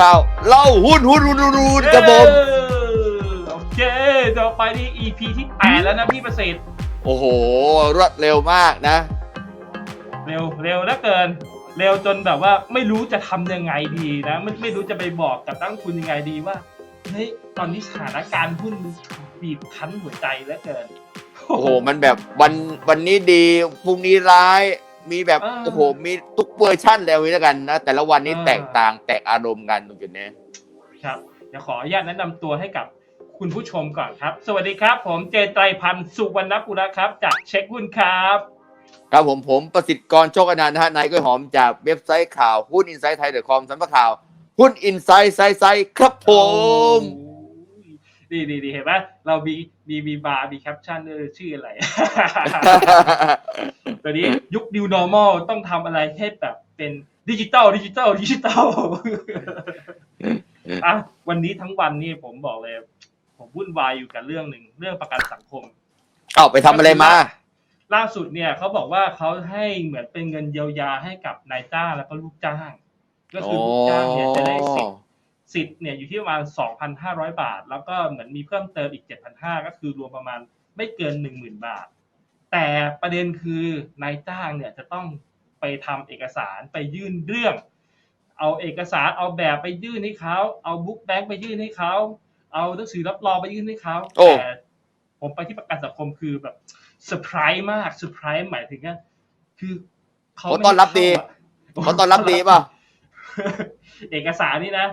ข่าวเล่าหุ้นหุ้นหุ้นหุ้นหุ้นครับผมเออโอเคต่อไปนี่ EP ที่แปดแล้วนะพี่ประสิทธิ์โอ้โห รวดเร็วมากนะ เร็วเร็วเหลือเกิน เร็วจนแบบว่าไม่รู้จะทำยังไงดีนะไม่ไม่รู้จะไปบอกกับตั้งคุณยังไงดีว่าเฮ้ยตอนนี้สถานการณ์หุ้นมันบีบคั้นหัวใจเหลือเกิน โอ้โห มันแบบวันวันนี้ดีพรุ่งนี้ร้าย มีแบบเออ โอ้โหมีทุกเวอร์ชั่นแล้วนี้แล้วกันนะแต่ละวันนี้เออแตกต่างแตกอารมณ์กันตรงจุดนี้ ครับเดี๋ยวขออนุญาตแนะนำตัวให้กับคุณผู้ชมก่อนครับ สวัสดีครับ ผมเจไตรพันธ์สุวรรณกุลครับ จากเช็คหุ้นครับ ครับผมผมประสิทธิ์กรโชคอนันต์นะฮะนายกล้วยหอมจากเว็บไซต์ข่าวหุ้นอินไซต์ไทยเดอ .com สำนักข่าว หุ้นอินไซต์ไซไซครับผม ดีดีดีเห็นไหมเรามีมีมีบาร์มีแคปชั่นเออชื่ออะไร ตอนนี้ยุค New Normal ต้องทำอะไรให้แบบเป็นดิจิตอลดิจิตอลดิจิตอลอะวันนี้ทั้งวันนี่ผมบอกเลย ผมวุ่นวายอยู่กับเรื่องหนึ่งเรื่องประกันสังคมเอาไปทำอะไรมา ล่าสุดเนี่ยเขาบอกว่าเขาให้เหมือนเป็นเงินเยียวยาให้กับนายจ้างแล้วก็ลูกจ้าง ก็คือลูกจ้างเนี่ยจะได้สิทธิ์ สิทธิ์เนี่ยอยู่ที่ประมาณ 2,500 บาท แล้วก็เหมือนมีเพิ่มเติมอีก 7,500 ก็คือรวมประมาณไม่เกิน 10,000 บาท แต่ประเด็นคือนายจ้างเนี่ยจะต้องไปทำเอกสารไปยื่นเรื่อง เอาเอกสารเอาแบบไปยื่นให้เขาเอาบุ๊กแบงค์ไปยื่นให้เขาเอาหนังสือรับรองไปยื่นให้เขาโอ้แต่ผมไปที่ประกันสังคมคือแบบเซอร์ไพรส์มากเซอร์ไพรส์หมายถึงว่าคือเขาเขาไม่ต้อนรับดีเข้าอะเขาต้อนรับดีป่ะเอกสารนี่นะ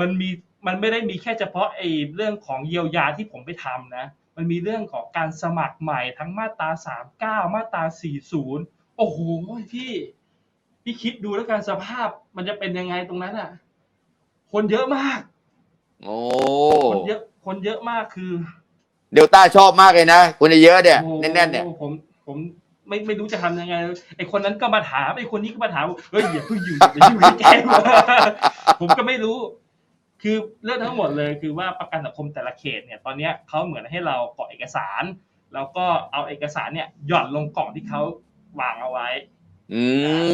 มันมีมันไม่ได้มีแค่เฉพาะไอ้เรื่องของเยียวยาที่ผมไปทำนะ มันมีเรื่องของการสมัครใหม่ทั้งมาตราสามเก้ามาตราสี่ศูนย์โอ้โหพี่พี่คิดดูแล้วกันสภาพมันจะเป็นยังไงตรงนั้นอะ คนเยอะมาก โอ้คนเยอะ คนเยอะมากคือ เดลต้าชอบมากเลยนะคนเยอะๆเนี่ยโอ้โหแน่นๆเนี่ยผมผมไม่ไม่รู้จะทำยังไงไอคนนั้นก็มาถามไอคนนี้ก็มาถามเฮ้ยอย่าเพิ่งอยู่อย่าไปยุ่งกับแกผมก็ไม่รู้ คือเรื่องทั้งหมดเลยคือว่าประกันสังคมแต่ละเขตเนี่ยตอนเนี้ยเขาเหมือนให้เรากรอกเอกสาร แล้วก็เอาเอกสารเนี่ยหย่อนลงกล่องที่เขาวางเอาไว้ อื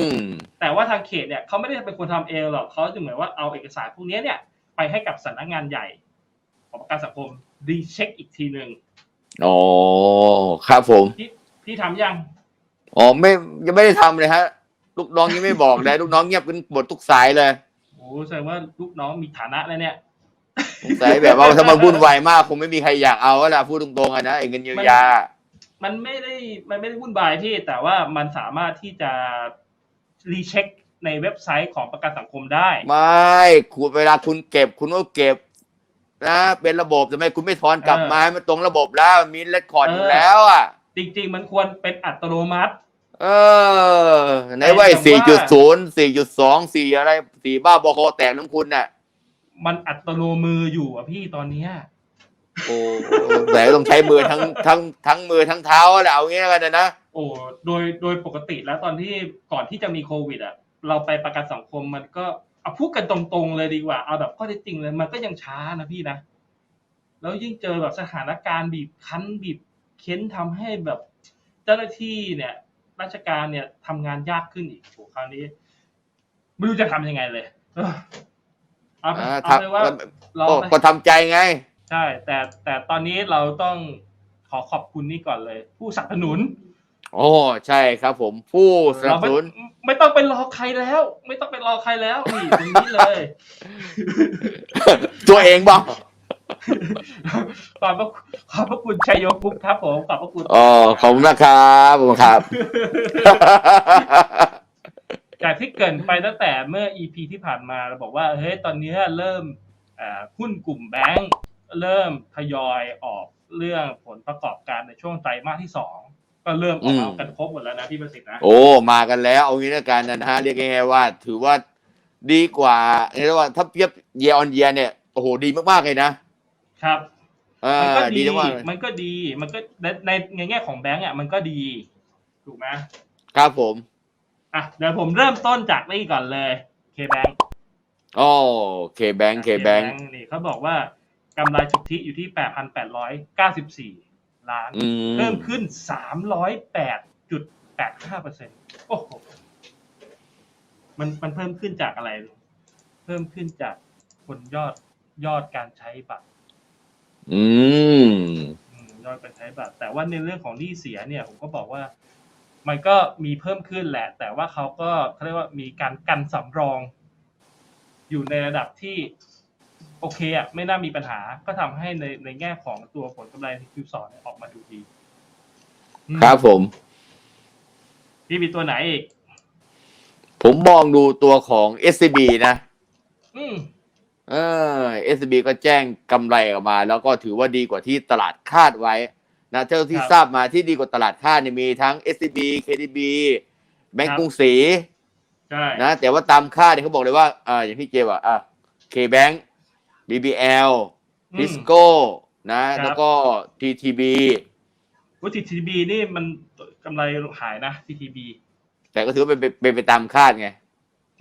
มแต่ว่าทางเขตเนี่ยเขาไม่ได้เป็นคนทำเองหรอกเขาจะเหมือนว่าเอาเอกสารพวกเนี้ยเนี่ย ไปให้กับสำนักงานใหญ่ ของประกันสังคมรีเช็คอีกทีหนึ่งอ๋อครับผมพี่พี่ทำยังอ๋อไม่ยังไม่ได้ทำเลยฮะ ลูกน้องยังไม่บอกเลยลูกน้องเงียบกันหมดทุกสายเลยโอ้ แสดงว่าลูกน้องมีฐานะแล้วเนี่ยสงสัยแบบว่าถ้ามันวุ่นวายมากคงไม่มีใครอยากเอาแล้วล่ะพูดตรงๆอะนะไอ้เงินเยียวยา มันไม่ได้มันไม่ได้วุ่นวายพี่แต่ว่ามันสามารถที่จะรีเช็คในเว็บไซต์ของประกันสังคมได้ ไม่คุณเวลาคุณเก็บคุณก็เก็บนะเป็นระบบทำไมคุณไม่ถอนกลับเออมาให้มันตรงระบบแล้วมันมีเลคคอร์ดเออออยู่แล้วอะจริง ๆ มันควรเป็นอัตโนมัติ เออในว่าแต่สี่จุดว่าศูนย์สี่จุดสองสี่อะไรสี่บ้าบอคอแตกน้ำคุณน่ะ มันอัตโนมืออยู่อะพี่ตอนเนี้ยโอ้แต่ต้องใช้มือทั้งทั้งทั้งมือทั้งเท้าแหละเอางี้กันนะนะโอ้โดยโดยปกติแล้วตอนที่ก่อนที่จะมีโควิด อะ เราไปประกันสังคมมันก็เอาพูดกันตรงๆเลยดีกว่า เอาแบบข้อเท็จจริงเลยมันก็ยังช้านะพี่นะแล้วยิ่งเจอแบบสถานการณ์บีบคั้นบีบเค้นทำให้แบบ เจ้าหน้าที่เนี่ย ราชการเนี่ยทำงานยากขึ้นอีกโอ้คราวนี้ ไม่รู้จะทำยังไงเลยเออเอาไปอ่าเอาไปว่าทำลองก็ไปก็ทำใจไง ใช่ แต่แต่ตอนนี้เราต้องขอขอบคุณนี่ก่อนเลย ผู้สนับสนุนโอ้ใช่ครับผมผู้สนับสนุนเราไม่ไม่ต้องไปรอใครแล้ว ไม่ต้องไปรอใครแล้วนี่ตรงนี้เลย ตัวเองบ้าง ขอบพระคุณขอบพระคุณชัยโยกุ๊กครับผมขอบพระคุณอ๋อขอบคุณนะครับผมครับ จากที่เกรินไปตั้งแต่เมื่อ EP ที่ผ่านมาเราบอกว่าเฮ้ยตอนนี้เริ่มอ่าหุ้นกลุ่มแบงก์เริ่มทยอยออกเรื่องผลประกอบการในช่วงไตรมาสที่สองก็เริ่มออกมาอืมกันครบหมดแล้วนะพี่ประสิทธิ์นะโอ้มากันแล้วเอางี้แล้วกันนะฮะเรียกง่ายๆว่า ถือว่าดีกว่าเรียกว่าถ้าเทียบเยออนเยเนี่ยโอ้โหดีมากๆเลยนะ ครับเอมันอก็ดีดีมากๆเลยมันก็ดีมันก็ในในในแง่ของแบงก์อะมันก็ดี ถูกไหมครับผม อะเดี๋ยวผมเริ่มต้นจากนี่ก่อนเลย K-Bank โอ้เคแบงค์เคแบงค์นี่เขาบอกว่ากำไรสุทธิอยู่ที่8,894ล้านอืมเพิ่มขึ้น308.85เปอร์เซ็นต์โอ้โหมันมันเพิ่มขึ้นจากอะไร เพิ่มขึ้นจากผลยอดยอดการใช้บัตร อืมอืมยอดการใช้บัตรแต่ว่าในเรื่องของหนี้เสียเนี่ย ผมก็บอกว่า มันก็มีเพิ่มขึ้นแหละ แต่ว่าเขาก็เขาเรียกว่ามีการกันสำรอง อยู่ในระดับที่ โอเคอะไม่น่ามีปัญหา ก็ทำให้ในในแง่ของตัวผลกำไรใน Q2 เนี่ยออกมาดูดีอืมครับผม พี่มีตัวไหนอีก ผมมองดูตัวของ SCB นะ อืม เออ SCB ก็แจ้งกำไรออกมา แล้วก็ถือว่าดีกว่าที่ตลาดคาดไว้นะเท่าที่ครับทราบมาที่ดีกว่าตลาดคาดเนี่ยมีทั้ง SCB KTB แบงครัก์บกรุงศรีใช่นะแต่ว่าตามคาดเนี่ยเขาบอกเลยว่าอ่าอย่างที่เจบอกอะ KBank BBL อืม Tisco นะครับแล้วก็ TTB ว่า TTB นี่มันกำไรหายนะ TTB แต่ก็ถือว่าเป็นเป็นเป็นไปตามคาดไง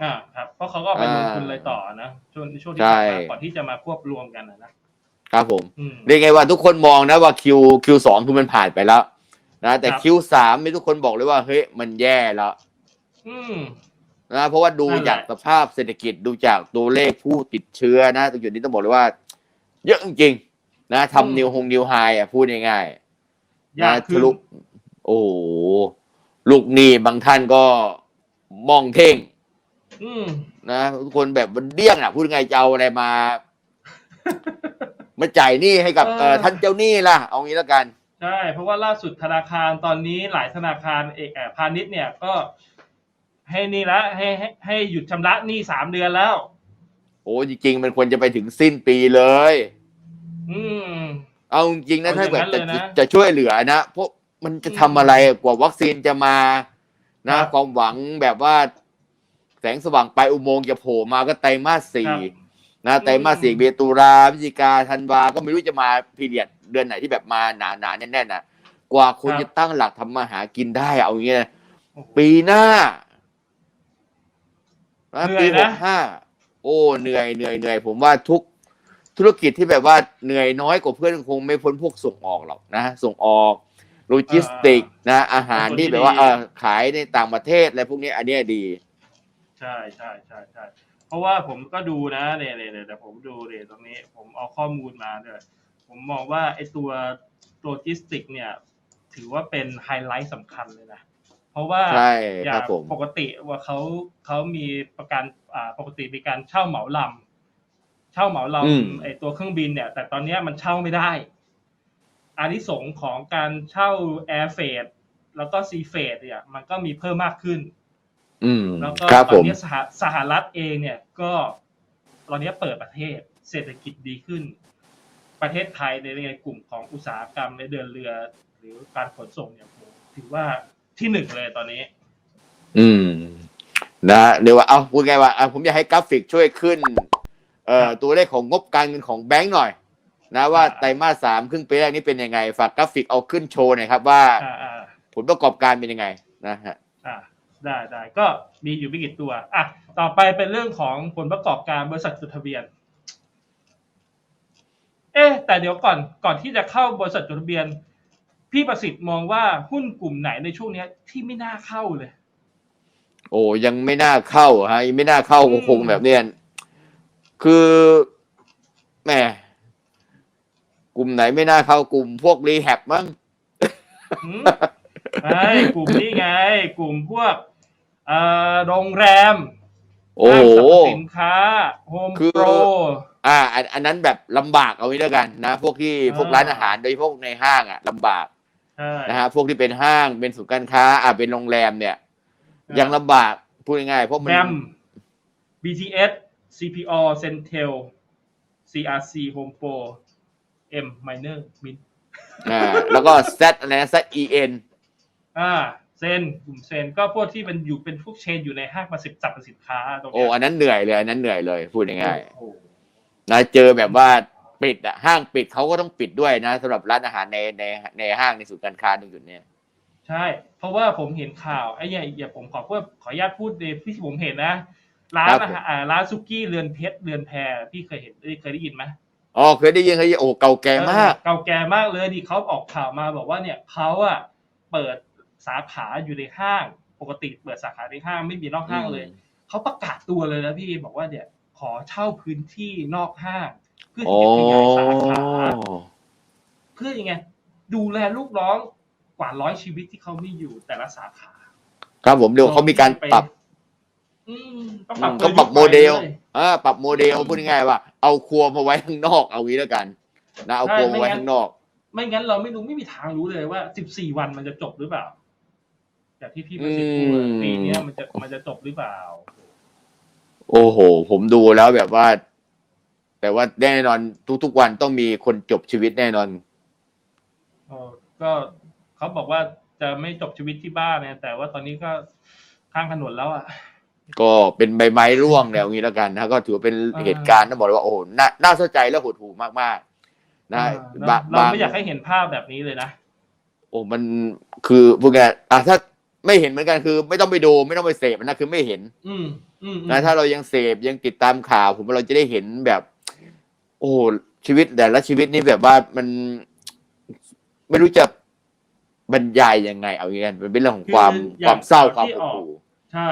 อ่าครับเพราะเขาก็เอาไปลงทุนอ่าเลยต่อนะช่วงช่วงที่ใช่ผ่านมาก่อนที่จะมาควบรวมกันนะนะครับผมอืมเรียกไงว่าทุกคนมองนะว่า Q Q2 คือมันผ่านไปแล้วนะแต่ครับ Q3 มีทุกคนบอกเลยว่าเฮ้ยมันแย่แล้วอืมนะเพราะว่าดูนั่นแหละจากสภาพเศรษฐกิจดูจากตัวเลขผู้ติดเชื้อนะตรงจุดนี้ต้องบอกเลยว่า เยอะจริงๆนะทำนิวฮงนิวไฮอะพูดง่ายๆยากนะขึ้ทะนลุโอ้โหลูกหนี้บางท่านก็มองเท่ง อืมนะทุกคนแบบมันเดี้ยงอะพูดง่ายจะเอาอะไรมา มาจ่ายหนี้ให้กับเออเอ่อท่านเจ้าหนี้ล่ะ เอางี้แล้วกัน ใช่ เพราะว่าล่าสุดธนาคารตอนนี้หลายธนาคารเอกเอ่อพาณิชย์เนี่ยก็ ให้นี่ละให้ให้ให้หยุดชำระหนี้สามเดือนแล้ว โอ้จริงๆ มันควรจะไปถึงสิ้นปีเลย อืม เอาจริงๆนะเอาถ้าอย่างแบบนั้นเลจะยนะจะช่วยเหลือนะเพราะมันจะทำอะไรกว่าวัคซีนจะมานะครับความหวังแบบว่า แสงสว่างปลายอุโมงค์จะโผล่มาก็ไตรมาสสี่ครับนะไตรมาสสี่อืมเบตุราพฤศจิกาธันวาก็ไม่รู้จะมาพีเรียดเดือนไหนที่แบบมาหนาหนาๆแน่นๆนะกว่าคนจะตั้งหลักทำมาหากินได้เอาอย่างเงี้ยโอ้โหปีหน้านะเหนื่ปีอยหนะกห้าโอ้เหนื่อยเหนื่อยเหนื่อยผมว่าทุกธุรกิจที่แบบว่าเหนื่อยน้อยกว่าเพื่อนคงไม่พ้นพวกส่งออกหรอกนะส่งออกโลจิสติกนะ อาหารที่แบบว่าเออขายในต่างประเทศอะไรพวกนี้อันเนี้ยดี ใช่ใช่ใช่ใช่เพราะว่าผมก็ดูนะเนี่ยเนี่ยเนี่ยเดี๋ยวผมดูเนี่ยตรงนี้ ผมเอาข้อมูลมาด้วยผมมองว่าไอ้ตัวโลจิสติกเนี่ย ถือว่าเป็นไฮไลท์สำคัญเลยนะ เพราะว่าใช่อย่าครับผมปกติว่าเขาเขามีประกันอ่าปกติมีการเช่าเหมาลำเช่าเหมาลอืมำไอ้ตัวเครื่องบินเนี่ย แต่ตอนเนี้ยมันเช่าไม่ได้อานิสงส์ของการเช่าแอร์เฟดแล้วก็ซีเฟดเนี่ย มันก็มีเพิ่มมากขึ้น อืมแล้วก็ครับตผอนม นี้สหสหรัฐเองเนี่ยก็ตอนนี้เปิดประเทศเศรษฐกิจดีขึ้น ประเทศไทยในในกลุ่มของอุตสาหกรรมในเดินเรือ หรือการขนส่งเนี่ยผมถือว่าที่หนึ่งเลยตอนนี้ อืม นะเดี๋ยวว่าเอาพูดไงว่าอะผมอยากให้กราฟิกช่วยขึ้น เอ่อครับตัวเลขของงบการเงินของแบงก์หน่อย นะว่าอ่าไตรมาสสามครึ่งปีแรกนี้เป็นยังไง ฝากกราฟิกเอาขึ้นโชว์หน่อยครับว่า อ่าอ่าผลประกอบการเป็นยังไงนะฮะ อ่า ได้ได้ก็มีอยู่ไม่กี่ตัวอะต่อไปเป็นเรื่องของผลประกอบการบริษัทจดทะเบียน เอ๊ะแต่เดี๋ยวก่อนก่อนที่จะเข้าบริษัทจดทะเบียน พี่ประสิทธิ์มองว่าหุ้นกลุ่มไหนในช่วงเนี้ยที่ไม่น่าเข้าเลย โอ้ยังไม่น่าเข้าฮะยังไม่น่าเข้าอืมคงแบบเนี้ยคือแหมกลุ่มไหนไม่น่าเข้ากลุ่มพวกรีแฮบมั้งหืมไม่กลุ่มนี้ไง กลุ่มพวกเอ่อโรงแรมโอ้ห้างโห สรรพสินค้าโฮมคือ โปร อ่าอันอันนั้นแบบลำบากเอาไว้แล้วกันนะพวกที่อ่า พวกร้านอาหารโดยเฉพาะในห้างอะลำบากใช่ นะฮะพวกที่เป็นห้างเป็นศูนย์การค้าอ่าเป็นโรงแรมเนี่ยยังลำบากพูดง่ายๆเพราะมันแบม BTS CPO Centel CRC Home Pro M Minor Min อ่าแล้วก็ Z อะไรนะ Z E N อ่า เซนกลุ่มเซนก็พวกที่มันอยู่เป็นพวกเชนอยู่ในห้างประสิทธิ์จับสินค้าตรงโอ้เนี้ยอันนั้นเหนื่อยเลยอันนั้นเหนื่อยเลยพูดง่ายโอ้โหๆนะเจอแบบว่าปิดอะห้างปิดเขาก็ต้องปิดด้วยนะสำหรับร้านอาหารในในในห้างในศูนย์การค้าตรงจุดเนี้ยใช่ เพราะว่าผมเห็นข่าวไอ้เนี่ยอย่าผมขอเพื่อขออนุญาตพูดในที่ผมเห็นนะ ร้านอาหารอ่าร้านซุกี้เรือนเพชรเรือนแพรพี่เคยเห็นเคยได้ยินไหม อ๋อเคยได้ยินเคยได้ยินโอ้เก่าแก่มาก เออเก่าแก่มากเลยดิเขาออกข่าวมาบอกว่าเนี่ยเขาอะเปิด สาขาอยู่ในห้าง ปกติเปิดสาขาในห้างไม่มีนอกห้างเลยเขาประกาศตัวเลยนะพี่บอกว่าเนี่ยขอเช่าพื้นที่นอกห้าง เพื่อโอ้ที่จะขยายสาขาเพื่อยังไง ดูแลลูกน้องกว่าร้อยชีวิตที่เขามีอยู่แต่ละสาขา ครับผมเดี๋ยวเขามีการปรับอืมต้องปรับก็ปรับโมเดลยอ่าปรับโมเดลพูดง่ายๆว่า เอาครัวมาไว้ข้างนอกเอางี้แล้วกัน นะเอาครัวมาไว้ข้างนอก ไม่งั้นเราไม่รู้ไม่มีทางรู้เลยว่าสิบสี่วันมันจะจบหรือเปล่า จากที่พี่ประสิทธิ์พูดอืม ปีเนี้ยมันจะมันจะจบหรือเปล่า โอ้โห ผมดูแล้วแบบว่า แต่ว่าแน่นอนทุกๆวันต้องมีคนจบชีวิตแน่นอน เออก็เขาบอกว่าจะไม่จบชีวิตที่บ้านเนี่ยแต่ว่าตอนนี้ก็ข้างถนนแล้วอะ ก็เป็นใบไม้ร่วงแนวนี้แล้วกันนะก็ถือว่าเป็นอ่า เหตุการณ์ต้องบอกเลยว่าโอ้โหน่าน่าเศร้าใจและหดหู่มากๆ นะเออบะเราบางไม่อยากให้เห็นภาพแบบนี้เลยนะ โอ้มันคือพูดง่ายๆอะถ้า ไม่เห็นเหมือนกันคือ ไม่ต้องไปดูไม่ต้องไปเสพนะคือไม่เห็นอืมอืมอืมนะถ้าเรายังเสพยังติดตามข่าว ผมว่าเราจะได้เห็นแบบ โอ้โหชีวิตแต่ละชีวิตนี่แบบว่ามันไม่รู้จะบรรยายยังไง เอาอย่างนี้มันเป็นเรื่องของความคืออคย่างวามเศร้าความที่หดออกหู่ใช่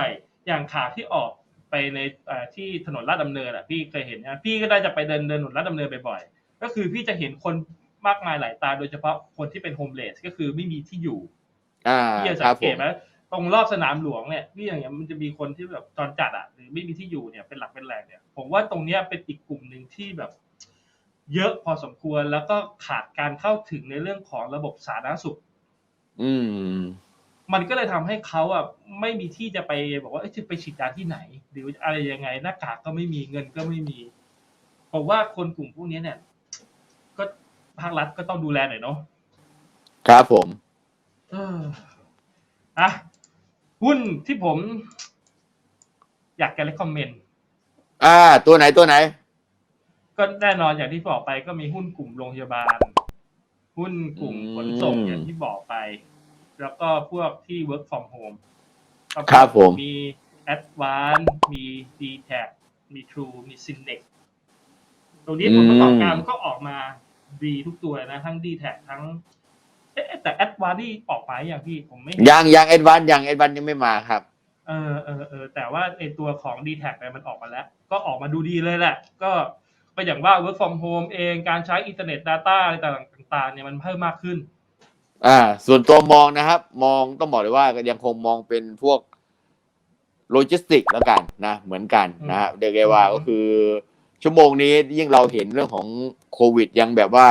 อย่างข่าวที่ออกไปในเอ่อที่ถนนลาดดำเนินอะพี่เคยเห็นนะพี่ก็ได้จะไปเดินเดินถนนลาดดำเนินบ่อยๆก็คือพี่จะเห็นคนมากมายหลายตาโดยเฉพาะคนที่เป็นโฮมเลสก็คือไม่มีที่อยู่อ่า พี่จะคสัรังบเกผตมไหมตรงรอบสนามหลวงเนี่ยพี่อย่างเงี้ยมันจะมีคนที่แบบจรจัดอะหรือไม่มีที่อยู่เนี่ยเป็นหลักเป็นแหล่งเนี่ย ผมว่าตรงเนี้ยเป็นอีกกลุ่มหนึ่งที่แบบ เยอะพอสมควรแล้วก็ขาดการเข้าถึงในเรื่องของระบบสาธารณสุข อืม มันก็เลยทำให้เขาอะไม่มีที่จะไปบอกว่าเอ้ยจะไปฉีดยาที่ไหน หรืออะไรยังไงหน้ากากก็ไม่มีเงินก็ไม่มีผมว่าคนกลุ่มพวกนี้เนี่ย ก็ภาครัฐก็ต้องดูแลหน่อยเนาะครับผมเอออะหุ้นที่ผม อยากจะเลคคอมเมนต์อ่า ตัวไหนตัวไหน ก็แน่นอนอย่างที่บอกไปก็มีหุ้นกลุ่มโรงพยาบาล หุ้นกลุ่มขนส่งอืมอย่างที่บอกไป แล้วก็พวกที่ work from home ก็ครับผมมี Advance มี d t a c มี True มี Synex ตรงนี้ผลประกอบการมันก็ออกมาดีทุกตัวนะ ทั้ง d t a c ทั้ง เอ๊ะแต่ Advance นี่ออกมาอย่างพี่ผมไม่เห็นยังยังเอ็ดวันยังเอ็ดวันยังไม่มาครับ เออเออเออแต่ว่าไอตัวของ d t แทเนี่ยมันออกมาแล้ว ก็ออกมาดูดีเลยแหละ ก็ก็อย่างว่า work from home เองการใช้อินเทอร์เน็ต Data อะไรต่างๆเนี่ยมันเพิ่มมากขึ้น อ่า ส่วนตัวมองนะครับ มองต้องบอกเลยว่ายังคงมองเป็นพวกโลจิสติกแล้วกันนะ เหมือนกันนะฮะเรียกได้ว่าอืมก็คือชั่วโมงนี้ยิ่งเราเห็นเรื่องของโควิดยังแบบว่า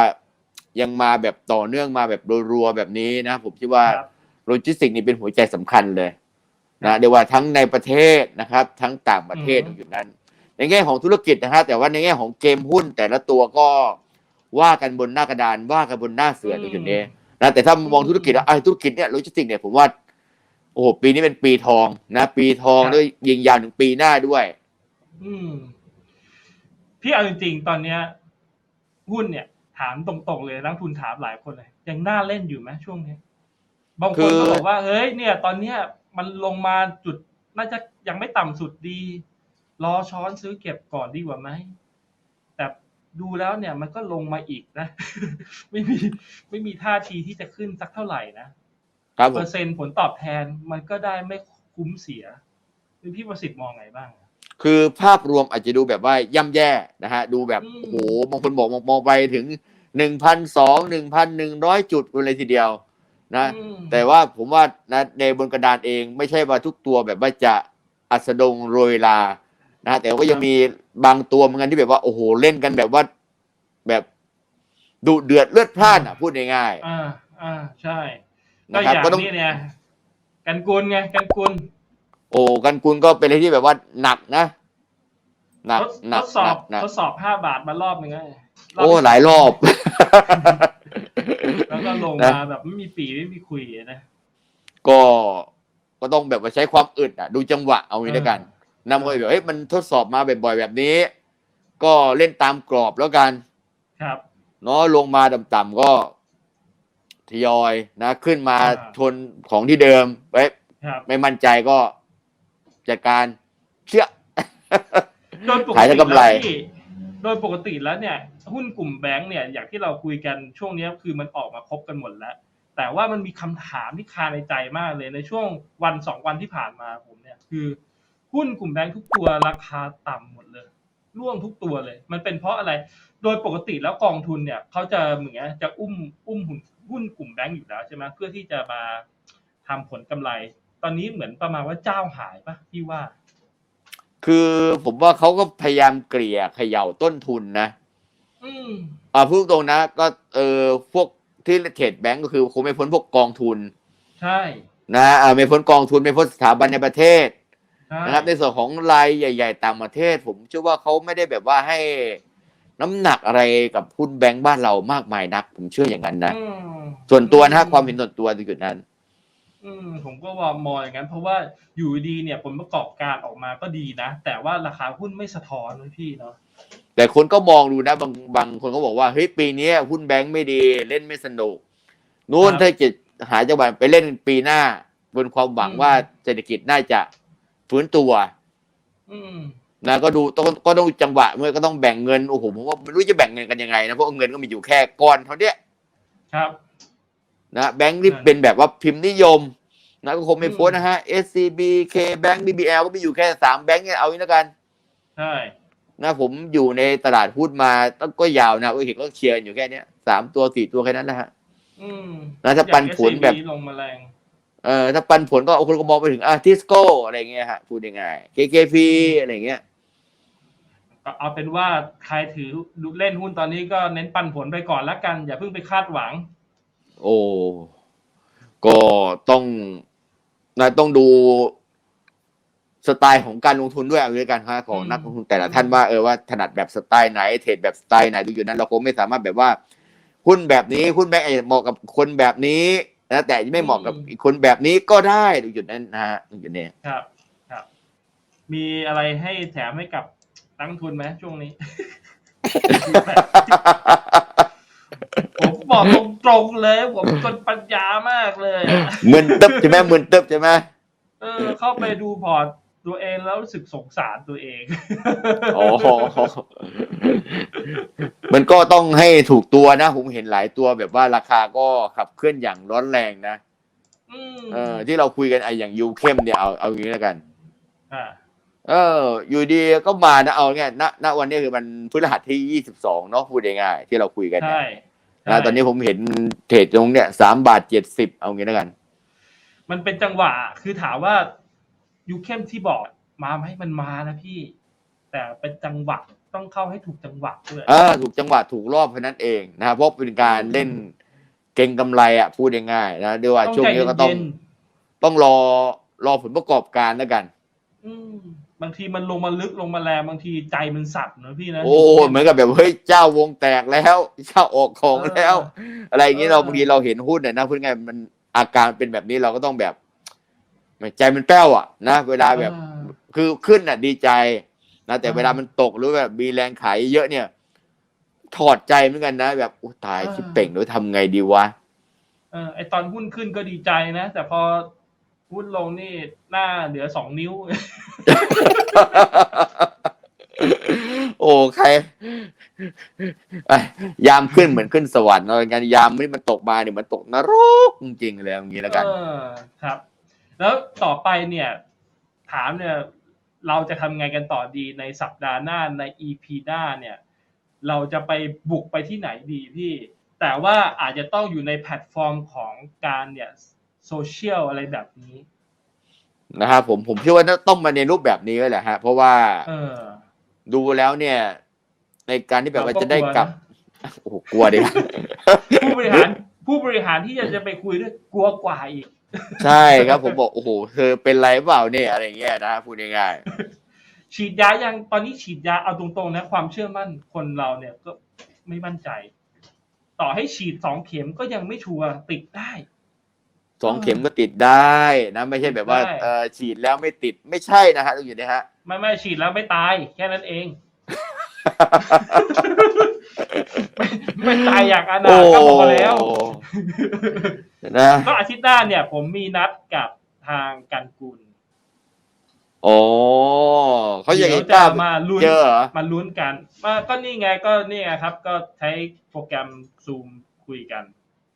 ยังมาแบบต่อเนื่องมาแบบรัวๆแบบนี้นะผมคิดว่าครับโลจิสติกนี่เป็นหัวใจสำคัญเลยนะเรียกว่าทั้งในประเทศนะครับ ทั้งต่างประเทศอืมอยู่นั้น ในแง่ของธุรกิจนะครับแต่ว่าในแง่ของเกมหุ้นแต่ละตัวก็ว่ากันบนหน้ากระดานว่ากันบนหน้าเสือในจุดนี้นะแต่ถ้ามองธุรกิจแล้วไอ้ธุรกิจเนี่ยโลจิสติกเนี่ยผมว่าโอ้โหปีนี้เป็นปีทองนะ ปีทองด้วยยิงยาวถึงปีหน้าด้วย อืมพี่เอาจริงๆตอนเนี้ยหุ้นเนี่ย ถามตรงๆเลยนักทุนถามหลายคนเลยยังน่าเล่นอยู่ไหมช่วงนี้บางคนคือก็บอกว่าเฮ้ยเนี่ย ตอนเนี้ยมันลงมาจุดน่าจะยังไม่ต่ำสุดดี รอช้อนซื้อเก็บก่อนดีกว่าไหมแต่ดูแล้วเนี่ยมันก็ลงมาอีกนะ ไม่มีไม่มีท่าทีที่จะขึ้นสักเท่าไหร่นะครับผเปอมร์เซ็นต์ผลตอบแทนมันก็ได้ไม่คุ้มเสียคือพี่ประสิทธิ์มองไงบ้าง คือภาพรวมอาจจะดูแบบว่าย่ำแย่นะฮะดูแบบอืมโอ้โหบางคนบอกมองมองไปถึงหนึ่งพันสองหนึ่งพันหนึ่งร้อยจุดเลยทีเดียวนะอืมแต่ว่าผมว่านะในบนกระดานเองไม่ใช่ว่าทุกตัวแบบว่าจะอัสดงโรยลานะแต่ว่ายังมีบางตัวเหมือนกันที่แบบว่าโอ้โหเล่นกันแบบว่าแบบดุเดือดเลือดพล่านอะพูดง่ายอ่าอ่าใช่ๆก็นะอครับย่างก็ต้องนี้เนี่ยกันกุลไงกันกุล โอ้กันกุลก็เป็นอะไรที่แบบว่าหนักนะหนักทดหนัทกดสอหนับกหนักทดสอบห้าบาทมารอบหนึ่งไงรบโอ้ที่หลายรอบ แล้วก็ลงนะมาแบบไม่มีปีไม่มีคุยนะ ก็ก็ต้องแบบว่าใช้ความอึดอะ ดูจังหวะเอางี้แล้วกันเอนำไปแบบเฮ้ยมันทดสอบมาบ่อยๆแบบนี้ ก็เล่นตามกรอบแล้วกันครับ เนาะลงมาต่ำๆก็ทยอยนะ ขึ้นมาอ่า ชนของที่เดิมไว้ครับ ไม่มั่นใจก็ จัดการเชื่อ โดยปกขายได้ติกำไร แล้วที่โดยปกติแล้วเนี่ย หุ้นกลุ่มแบงก์เนี่ยอย่างที่เราคุยกันช่วงเนี้ยคือมันออกมาครบกันหมดแล้ว แต่ว่ามันมีคำถามที่คาในใจมากเลยในช่วงวันสองวันที่ผ่านมาผมเนี่ยคือหุ้นกลุ่มแบงก์ทุกตัวราคาต่ำหมดเลย ร่วงทุกตัวเลย มันเป็นเพราะอะไร โดยปกติแล้วกองทุนเนี่ยเขาจะเหมือนจะอุ้มอุ้มหุ้นหุ้นกลุ่มแบงก์อยู่แล้วใช่ไหมเพื่อที่จะมาทำผลกำไร ตอนนี้เหมือนประมาณว่าเจ้าหายปะที่ว่า คือผมว่าเขาก็พยายามเกลี่ยเขย่าต้นทุนนะอืมอ่าพูดตรงๆนะ ก็เออพวกที่เทรดแบงก์ก็คือคงไม่พ้นพวกกองทุนใช่นะอ่าไม่พ้นกองทุนไม่พ้นสถาบันในประเทศใช่นะครับในส่วนของรายใหญ่ ๆ ต่างประเทศ ผมเชื่อว่าเขาไม่ได้แบบว่าให้น้ำหนักอะไรกับหุ้นแบงก์บ้านเรามากมายนัก ผมเชื่ออย่างนั้นนะอืมส่วนตัวนะความเห็นส่วนตัวในจุดนั้น อืมผมก็ว่ามองอย่างนั้น เพราะว่าอยู่ดีเนี่ยผลประกอบการออกมาก็ดีนะ แต่ว่าราคาหุ้นไม่สะท้อนนะพี่เนาะแต่คนก็มองดูนะบางบางคนก็บอกว่าเฮ้ยปีนี้หุ้นแบงก์ไม่ดีเล่นไม่สนุกนู่นถ้าจะหาจังหวะไปเล่นปีหน้า บนความหวังว่าเศรษฐกิจน่าจะฟื้นตัวอืมนะก็ดูต้องก็ต้องจังหวะเมื่อก็ต้องแบ่งเงินโอ้โหผมว่าไม่รู้จะแบ่งเงินกันยังไงนะเพราะเงินก็มีอยู่แค่ก้อนเท่าเนี้ยครับ นะแบงก์ที่นั่นเป็นแบบว่าพิมพ์นิยมนะก็คงไม่อืมพ้นนะฮะ SCB K Bank BBL ก็มีอยู่แค่สามแบงก์เนี่ยเอางี้แล้วกัน ใช่นะผมอยู่ในตลาดหุ้นมาต้องก็ยาวนะก็เห็นก็เชียร์อยู่แค่เนี้ยสามตัวสี่ตัวแค่นั้นนะฮะอืมแล้วถ้าปันผลแบบอย่าง SCB ลงมาแรงเออถ้าปันผลก็เอาคนก็มองไปถึงอะทิสโก้อะไรเงี้ยฮะพูดยังไง KKP อะไรเงี้ยก็เอาเป็นว่าใครถือเล่นหุ้นตอนนี้ก็เน้นปันผลไปก่อนละกัน อย่าเพิ่งไปคาดหวัง โอ้ก็ต้องนะต้องดูสไตล์ของการลงทุนด้วยเอาด้วยกันฮะของอืมนักลงทุนแต่ละท่านว่าเออว่าถนัดแบบสไตล์ไหนเทรดแบบสไตล์ไหนดูอยู่นั้นเราคงไม่สามารถแบบว่าหุ้นแบบนี้หุ้นแบงก์อาจจะเหมาะกับคนแบบนี้นะแต่ไม่เหมาะกับอีกคนแบบนี้ก็ได้ดูจุดนั้นนะฮะดูจุดนี้ครับ ครับ มีอะไรให้แถมให้กับนักลงทุนไหมช่วงนี้ผม บอกตรงๆเลยผมจนปัญญามากเลยอะมึนตึ๊บใช่ไหมมึนตึ๊บใช่ไหมเออ เข้าไปดูพอร์ตตัวเองแล้วรู้สึกสงสารตัวเอง โอ้โหมันก็ต้องให้ถูกตัวนะ ผมเห็นหลายตัวแบบว่าราคาก็ขับเคลื่อนอย่างร้อนแรงนะอืมเออ ที่เราคุยกันไอ้อย่างยูเข้มเนี่ยเอาเอาอย่างนี้แล้วกัน อ่าเออ อยู่ดีก็มานะเอาง่ายณณวันนี้คือมันพฤหัสที่ยี่สิบสองเนาะพูดง่ายๆที่เราคุยกันเนี่ใช่ย นะตอนนี้ผมเห็นเทรดตรงเนี่ยสามบาทเจ็ดสิบเอางี้แล้วกัน มันเป็นจังหวะ คือถามว่ายูเข้มที่บอกมาไหมมันมานะพี่ แต่เป็นจังหวะต้องเข้าให้ถูกจังหวะด้วยเออถูกจังหวะถูกรอบแค่นั้นเองนะครับเพราะเป็นการเล่นเก่งกำไรอะพูดง่ายๆนะด้วยว่าต้องช่วงใจนี้ก็ต้องเย็นต้องรอรอผลประกอบการแล้วกันๆอืม บางทีมันลงมาลึกลงมาแรงบางทีใจมันสั่นนะพี่นะ โอ้เหมือนกับแบบเฮ้ยเจ้าวงแตกแล้วเจ้าออกของแล้ว อะไรอย่างนี้เราบางทีเราเห็นหุ้นเนี่ยนะพูดง่ายๆมันอาการเป็นแบบนี้เราก็ต้องแบบใจมันแป้วอะ นะเวลาแบบอ่าคือขึ้นอะ ดีใจนะแต่อ่าเวลามันตกหรือแบบมีแรงขายเยอะเนี่ย ถอดใจเหมือนกันนะ แบบอุยตายอ่าชิบเป่งหรือทำไงดีวะเออไอตอนหุ้นขึ้นก็ดีใจนะ แต่พอ หุ้นลงนี่หน้าเหลือสองนิ้ว โอ้ใครเอ้ยยามขึ้นเหมือนขึ้นสวรรค์อะไรกันยามไม่มันตกมาเนี่ยมันตกนรกจริงๆเลยอย่างนี้แล้วกัน เออครับ แล้วต่อไปเนี่ย ถามเนี่ย เราจะทำไงกันต่อดีในสัปดาห์หน้าใน EP หน้าเนี่ย เราจะไปบุกไปที่ไหนดีพี่ แต่ว่าอาจจะต้องอยู่ในแพลตฟอร์มของการเนี่ย โซเชียลอะไรแบบนี้นะครับผมผมเชื่อว่าต้องมาในรูปแบบนี้แหละฮะ เพราะว่าเออ ดูแล้วเนี่ย ในการที่แบบว่าเราก็จะได้กลับกลัวนะโอ้โหกลัวดิผู้บริหาร ผู้บริหารที่จะจะไปคุยด้วยกลัวกว่าอีก ใช่ครับผมบอกโอ้โหเธอเป็นไรเปล่าเนี่ยอะไรเงี้ยนะพูดง่ายฉีดยายังตอนนี้ฉีดยาเอาตรงๆนะ ความเชื่อมั่นคนเราเนี่ยก็ไม่มั่นใจ ต่อให้ฉีดสองเข็มก็ยังไม่ชัวร์ติดได้ๆ สองเข็มก็ติดได้นะ ไม่ใช่แบบว่าได้ เออฉีดแล้วไม่ติดไม่ใช่นะฮะต้องอยู่นี่ฮะ ไม่ไม่ฉีดแล้วไม่ตาย แค่นั้นเอง ไม่ไม่ตายอย่างอนาโอ้ถก็พอแล้วนะก็อาทิตย์หน้าเนี่ย ผมมีนัดกับทางกันกุลโอ้เขาอยากเดี๋ให้ยวกล้าจะมาลุ้น เจอเหรอมาลุ้นกันมาก็นี่ไงก็นี่ไงครับ ก็ใช้โปรแกรมซูมคุยกัน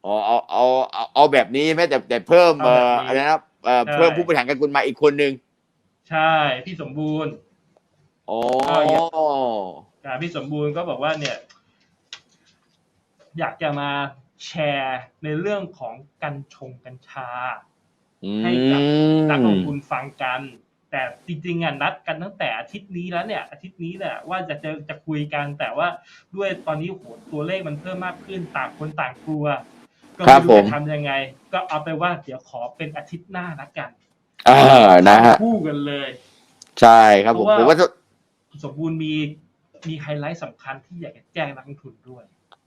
อ๋อเอาเอาเอาเอาแบบนี้ไหมแต่แต่เพิ่มเอ่อเอาแบบนี้อะไรนะเอ่อใช่ เพิ่มผู้บริหารกันกุลมาอีกคนนึงใช่ พี่สมบูรณ์ อ๋อก็อยากอ่าพี่สมบูรณ์ก็บอกว่าเนี่ย อยากจะมาแชร์ในเรื่องของกัญชงกัญชาให้กับ นักลงทุนฟังกัน แต่จริงๆอะนัดกันตั้งแต่อาทิตย์นี้แล้วเนี่ยอาทิตย์นี้แหละว่าจะจะจะคุยกันแต่ว่าด้วยตอนนี้โหตัวเลขมันเพิ่มมากขึ้นต่างคนต่างกลัว ก็ครัไม่บผรู้มจะทำยังไง ก็เอาไปว่าเดี๋ยวขอเป็นอาทิตย์หน้าละกันอ่านะฮะคู่กันเลย ใช่ครับผมเพผมราะว่าว่าสมบูรณ์มีมีไฮไลท์สำคัญที่อยากจะแจ้งนักลงทุนด้วย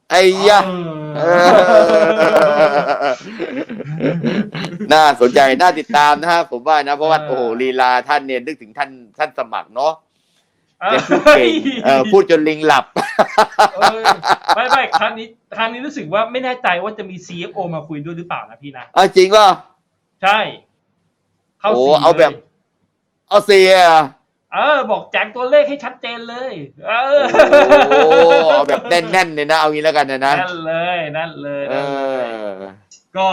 ไอ้ยะเอเอออน่าสนใจ น่าติดตามนะฮะผมว่านะ เพราะว่าเออโอ้โหลีลาท่านเนี่ยนึกถึงท่านท่านสมัครเนาะเอ แกอพูดเก่งเออพูดจนลิงหลับเออไม่ไม่ครั้งนี้ครั้งนี้รู้สึกว่าไม่แน่ใจว่าจะมี CFO มาคุยด้วยหรือเปล่านะพี่นะเอาจริงว่าใช่ เข้าโอ้สีเอาแบบลยเอาเสียเออ บอกแจกตัวเลขให้ชัดเจนเลย เออโอ้เอาแบบแน่นๆเลยนะเอางี้แล้วกันนะนะนั่นเลยนั่นเลยเอนั่นเลยอก็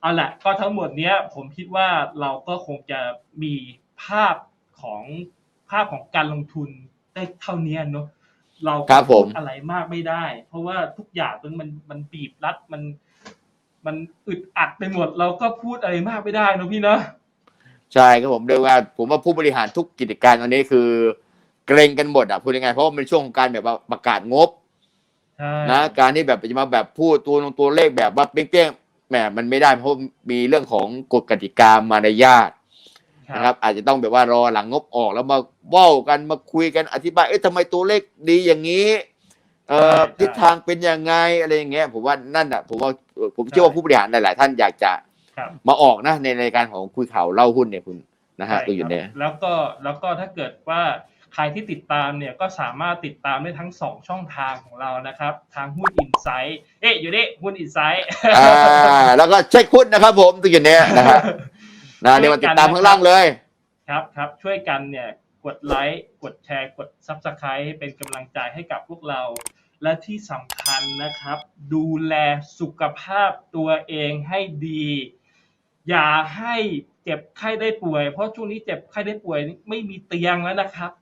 เอาละก็ทั้งหมดเนี้ย ผมคิดว่าเราก็คงจะมีภาพของภาพของการลงทุนได้เท่านี้เนอะเราครับผมพูดอะไรมากไม่ได้ เพราะว่าทุกอย่างมันมันมันบีบรัดมัน มันอึดอัดไปหมด เราก็พูดอะไรมากไม่ได้เนอะพี่เนอะใช่ครับผมเรียกว่า ผมว่าผู้บริหารทุกกิจการตอนนี้คือ เกรงกันหมดอะพูดยังไงเพราะว่ามันช่วงของการแบบว่าประกาศงบใช่นะการที่แบบจะมาแบบพูดตัวตัวเลขแบบว่าเปี้ยงๆแหมมันไม่ได้เพราะมีเรื่องของกฎกติกามารยาท นะครับอาจจะต้องแบบว่ารอหลังงบออกแล้วมาเว้ากันมาคุยกันอธิบายเอ๊ะทำไมตัวเลขดีอย่างนี้เอ่อทิศทางเป็นยังไงอะไรอย่างเงี้ยผมว่านั่นอะผมว่าผมเชื่อว่าผู้บริหารหลายๆท่านอยากจะครับมาออกนะในรายการของคุยข่าวเล่าหุ้นเนี่ยคุณนะฮะใช่ตัวอยู่เนี่ยครับแล้วก็แล้วก็ถ้าเกิดว่าใครที่ติดตามเนี่ยก็สามารถติดตามได้ทั้งสองช่องทางของเรานะครับ ทางหุ้นอินไซต์เอ๊ะอยู่นี่หุ้นอินไซต์อ่าแล้วก็เช็คหุ้นนะครับผมตัวอยู่เนี่ยนะฮะ นะเดี๋ยวมาติดตามข้างล่างเลยครับครับช่วยกันเนี่ยกดไลค์กดแชร์ กด Subscribe ให้เป็นกำลังใจให้กับพวกเรา และที่สำคัญนะครับ ดูแลสุขภาพตัวเองให้ดี อย่าให้เจ็บไข้ได้ป่วย เพราะช่วงนี้เจ็บไข้ได้ป่วยนี่ไม่มีเตียงแล้วนะครับ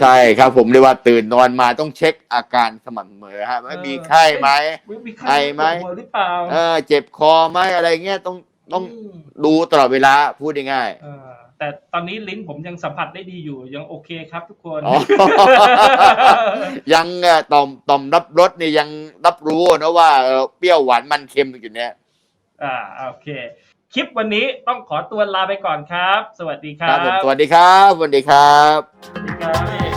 ใช่ครับผมเรียกว่าตื่นนอนมาต้องเช็คอาการสม่ำเสมอฮะไม่มีไข้ไหมไม่มีไข้ไอไหมปวดหัวหรือเปล่าเออเจ็บคอไหมอะไรเงี้ยต้อง ต้องมดูตลอดเวลาพูดง่ายเออแต่ตอนนี้ลิ้นผมยังสัมผัสได้ดีอยู่ยังโอเคครับทุกคนๆอ๋อ ยังเอ่อต่อมต่อมรับรสเนี่ยยังรับรู้นะว่าเออเปรี้ยวหวานมันเค็มอยู่เนี่ย อ่าโอเค คลิปวันนี้ต้องขอตัวลาไปก่อนครับ สวัสดีคครัรับบผมสวัสดีครับสวัสดีครับ สวัสดีครับ